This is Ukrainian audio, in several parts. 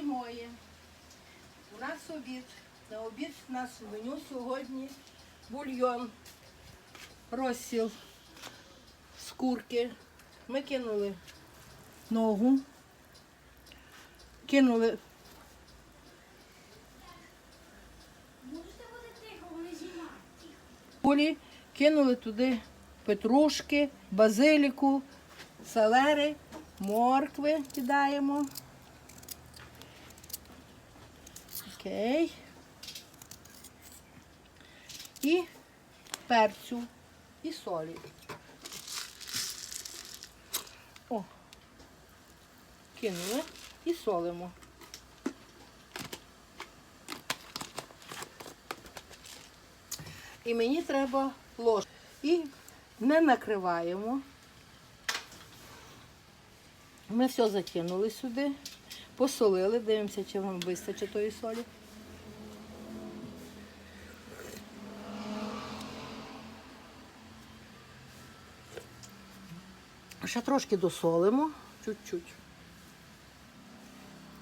Мої, у нас обід. На обід у нас в меню сьогодні бульйон, розсіл з курки. Ми кинули ногу, кинули кулі, кинули туди петрушки, базиліку, селери, моркви кидаємо. Окей. І перцю, і солі. О. Кинули і солимо. І мені треба ложку. І не накриваємо. Ми все закинули сюди, посолили, дивимося, чи вам вистачить тої солі. Ще трошки досолимо, чуть-чуть.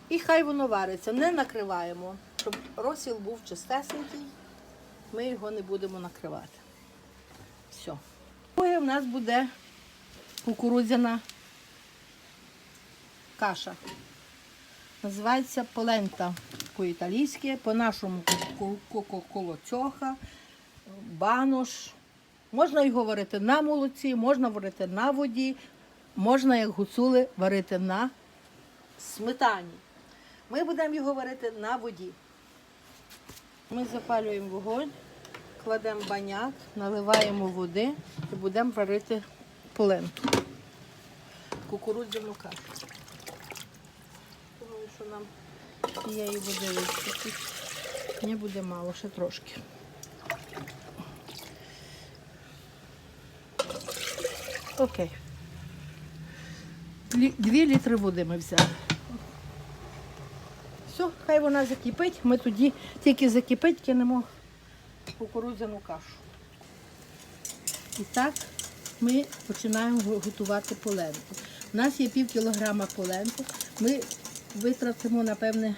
І хай воно вариться, не накриваємо, щоб розсіл був чистесенький ми його не будемо накривати. Все. Друге в нас буде кукурудзяна каша. Називається полента по-італійськи, по-нашому колоцьоха, банош. Можна його варити на молоці, можна варити на воді, можна, як гуцули, варити на сметані. Ми будемо його варити на воді. Ми запалюємо вогонь, кладемо баняк, наливаємо води і будемо варити поленту. Кукурудзяну кашу. Що нам цієї води вистачить. Мені буде мало, ще трошки. Окей. Дві літри води ми взяли. Все, хай вона закипить. Ми тоді тільки закипить, кинемо кукурудзяну кашу. І так ми починаємо готувати поленку. У нас є пів кілограма поленку. Ми витратимо, напевне,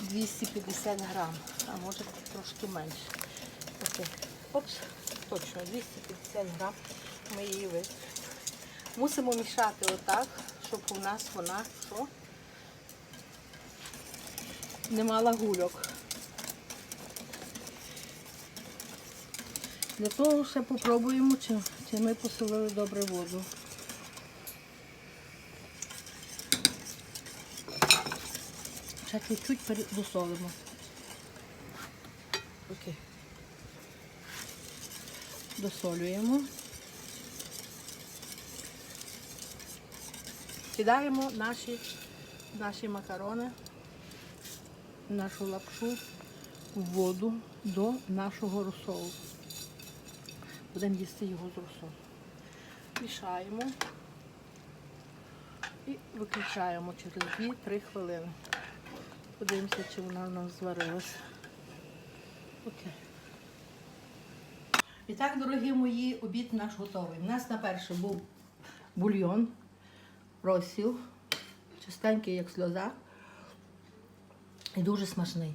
250 грам, а може трошки менше. Окей. Опс, точно, 250 грам ми її витратимо. Мусимо мішати отак, щоб у нас вона що? не мала гульок. Для того ще попробуємо, чи, чи ми посолили добре воду. Ще чуть-чуть пере- досолимо. Окей. Досолюємо. Кидаємо наші, наші макарони, нашу лапшу в воду до нашого розсолу. Будемо їсти його з розсолу. Мішаємо і виключаємо через 2-3 хвилини. Подивимося, чи вона в нас зварилася. Окей. І так, дорогі мої, обід наш готовий. У нас на перше був бульйон розсіл, чистенький, як сльоза, і дуже смачний.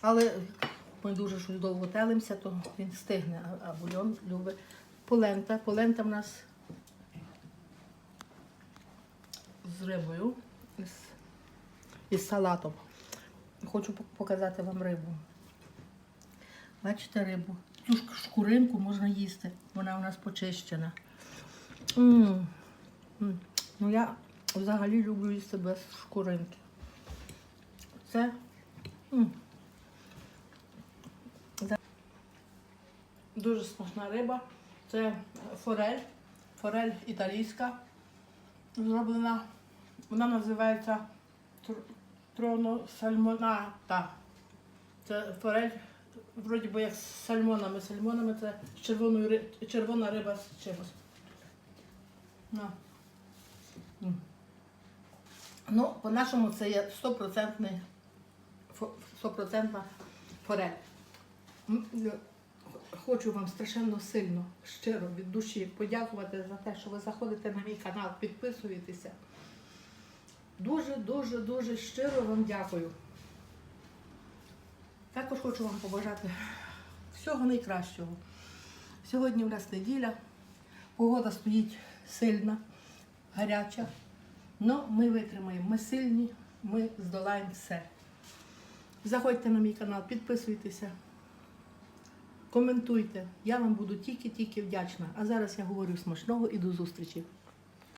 Але ми дуже довго телимося, то він стигне, а бульйон любить. Полента. Полента в нас з рибою, із, із салатом. Хочу показати вам рибу. Бачите рибу? Цю шкуринку можна їсти, вона у нас почищена. М. М. Ну я взагалі люблю їсти без шкуринки. Це м, за- дуже смачна риба. Це форель, форель італійська. Зроблена, вона називається тр- троно сальмоната. Це форель, вроді би як з сальмонами. Сальмонами це з червоною червона риба з чимось. На. Ну, по-нашому це є стопроцентний фо- стопроцентна форель. Хочу вам страшенно сильно, щиро від душі подякувати за те, що ви заходите на мій канал, підписуєтеся. Дуже, дуже, дуже щиро вам дякую. Також хочу вам побажати всього найкращого. Сьогодні в нас неділя, погода стоїть сильна, гаряча. але ми витримаємо, ми сильні, ми здолаємо все. Заходьте на мій канал, підписуйтеся, коментуйте. Я вам буду тільки-тільки вдячна. А зараз я говорю смачного і до зустрічі.